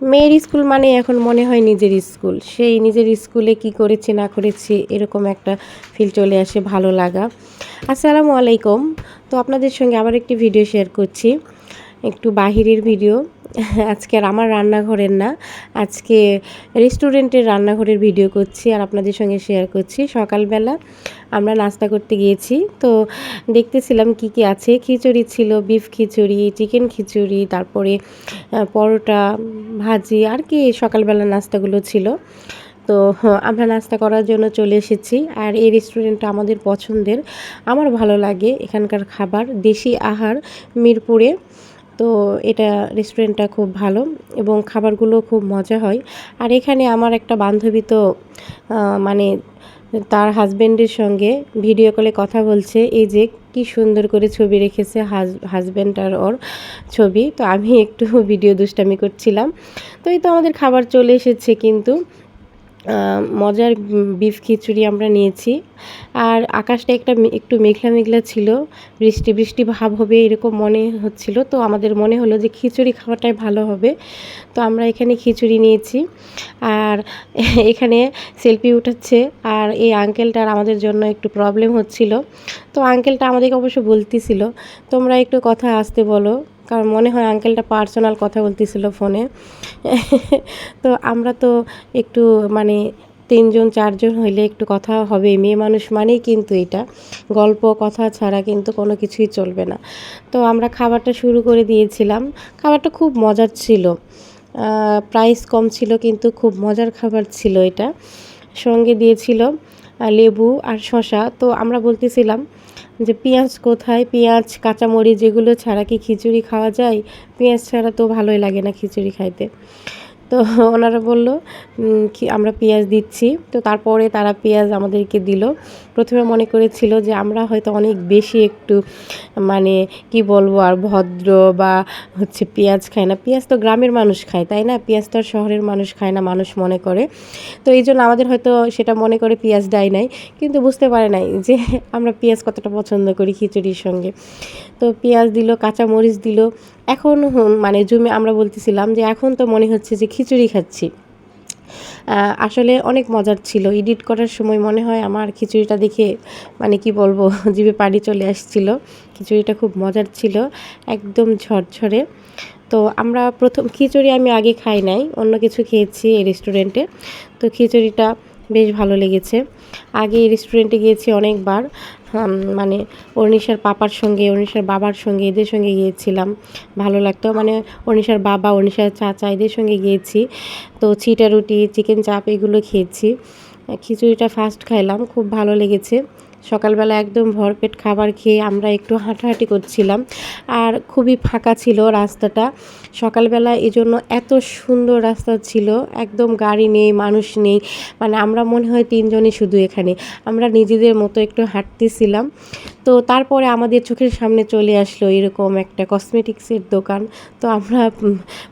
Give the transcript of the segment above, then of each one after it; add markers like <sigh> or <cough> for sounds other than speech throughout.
মেয়ের স্কুল মানে এখন মনে হয় নিজের স্কুল। সেই নিজের স্কুলে কি করেছি, না করেছি, এরকম একটা ফিল চলে আসে ভালো লাগা। আসসালামু আলাইকুম। তো আপনাদের সঙ্গে আবার একটি ভিডিও শেয়ার করছি। একটু বাহিরের ভিডিও <laughs> আজকে আর আমার রান্নাঘরের না, আজকে রেস্টুরেন্টের রান্নাঘরের ভিডিও করছি আর আপনাদের সঙ্গে শেয়ার করছি। সকালবেলা আমরা নাস্তা করতে গিয়েছি, তো দেখতেছিলাম কি কি আছে। খিচুড়ি ছিল বিফ খিচুড়ি চিকেন খিচুড়ি, তারপরে পরোটা, ভাজি, আর কি সকালবেলা নাস্তাগুলো ছিল। তো আমরা নাস্তা করার জন্য চলে এসেছি আর এই রেস্টুরেন্টটা আমাদের পছন্দের। আমার ভালো লাগে এখানকার খাবার। দেশি আহার, মিরপুরে। তো এটা রেস্টুরেন্টটা খুব ভালো এবং খাবারগুলো খুব মজা হয়। আর এখানে আমার একটা বান্ধবী তো মানে তার হাজব্যান্ডের সঙ্গে ভিডিও কলে কথা বলছে, এই যে কি সুন্দর করে ছবি রেখেছে হাজব্যান্ড আর ওর ছবি। তো আমি একটু <laughs> ভিডিও দুষ্টামি করছিলাম। তো এই তো আমাদের খাবার চলে এসেছে কিন্তু। মজার বিফ খিচুড়ি আমরা নিয়েছি। আর আকাশটা একটা একটু মেঘলা মেঘলা ছিল, বৃষ্টি বৃষ্টি ভাব হবে এরকম মনে হচ্ছিল। তো আমাদের মনে হলো যে খিচুড়ি খাওয়াটাই ভালো হবে। তো আমরা এখানে খিচুড়ি নিয়েছি। আর <laughs> এখানে সেলফি উঠাচ্ছে। আর এই আঙ্কেলটার আমাদের জন্য একটু প্রবলেম হচ্ছিল। তো আঙ্কেলটা আমাদেরকে অবশ্য বলতেছিল, তোমরা একটু কথা আসতে বলো। কারণ মনে হয় আঙ্কেলটা পার্সোনাল কথা বলতেছিল ফোনে। তো আমরা তো একটু মানে তিনজন, চারজন হইলে একটু কথা হবে। মেয়ে মানুষ মানেই কিন্তু এটা। গল্প, কথা ছাড়া কিন্তু কোনো কিছুই চলবে না। তো আমরা খাবারটা শুরু করে দিয়েছিলাম। খাবারটা খুব মজার ছিল। প্রাইস কম ছিল কিন্তু খুব মজার খাবার ছিল এটা। সঙ্গে দিয়েছিল লেবু আর শশা তো আমরা বলতেছিলাম যে পেঁয়াজ কোথায়? পেঁয়াজ, কাঁচামরিচ এগুলো ছাড়া কি খিচুড়ি খাওয়া যায়? পেঁয়াজ ছাড়া তো ভালোই লাগে না খিচুড়ি খাইতে। তো <laughs> ওনারা বলল কি, আমরা পেঁয়াজ দিচ্ছি। তো তারপরে তারা পেঁয়াজ আমাদেরকে দিল। প্রথমে মনে করেছিল যে আমরা হয়তো অনেক বেশি একটু মানে কি বলব, আর ভদ্র বা হচ্ছে পেঁয়াজ খায় না। পেঁয়াজ তো গ্রামের মানুষ খায়, তাই না? পেঁয়াজ তো আর শহরের মানুষ খায় না, মানুষ মনে করে। তো এই জন্য আমাদের হয়তো সেটা মনে করে পেঁয়াজ দেয় নাই, কিন্তু বুঝতে পারে নাই যে <laughs> আমরা পেঁয়াজ কতটা পছন্দ করি খিচুড়ির সঙ্গে। তো পেঁয়াজ দিল কাঁচা মরিচ দিল এখন মানে জুমে আমরা বলতেছিলাম যে এখন তো মনে হচ্ছে যে খিচুড়ি খাচ্ছি। আসলে অনেক মজার ছিল। এডিট করার সময় মনে হয় আমার খিচুড়িটা দেখে মানে কি বলব, <laughs> জিভে পানি চলে আসছিল। খিচুড়িটা খুব মজার ছিল, একদম ঝরঝরে। তো আমরা প্রথম, খিচুড়ি আমি আগে খাই নাই, অন্য কিছু খেয়েছি এই রেস্টুরেন্টে। তো খিচুড়িটা বেশ ভালো লেগেছে। আগে এই রেস্টুরেন্টে গিয়েছি অনেকবার। মানে অর্নিশার পাপার সঙ্গে, অর্নিশার বাবার সঙ্গে, এদের সঙ্গে গিয়েছিলাম। ভালো লাগতো। মানে অর্নিশার বাবা, অর্নিশার চাচা এদের সঙ্গে গিয়েছি। তো ছিটা রুটি, চিকেন চাপ এগুলো খেয়েছি। খিচুড়িটা ফার্স্ট খাইলাম। খুব ভালো লেগেছে। সকালবেলা একদম ভরপেট খাবার খেয়ে আমরা একটু হাঁটাহাঁটি করছিলাম। আর খুবই ফাঁকা ছিল রাস্তাটা। সকালবেলা এই জন্য এত সুন্দর রাস্তা ছিল। একদম গাড়ি নেই, মানুষ নেই। মানে আমরা মনে হয় তিনজনই শুধু এখানে। আমরা নিজেদের মতো একটু হাঁটতেছিলাম। তো তারপরে আমাদের চোখের সামনে চলে আসলো এরকম একটা কসমেটিক্সের দোকান। তো আমরা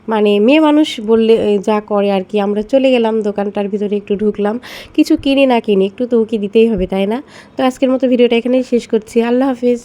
মানে মেয়ে মানুষ বললে যা করে আর কি। আমরা চলে গেলাম দোকানটার ভিতরে একটু ঢুকলাম। কিছু কিনি না কিনি, একটু তো কি দিতেই হবে, তাই না? তো আজকের মতো ভিডিওটা এখানেই শেষ করছি। আল্লাহ হাফিজ।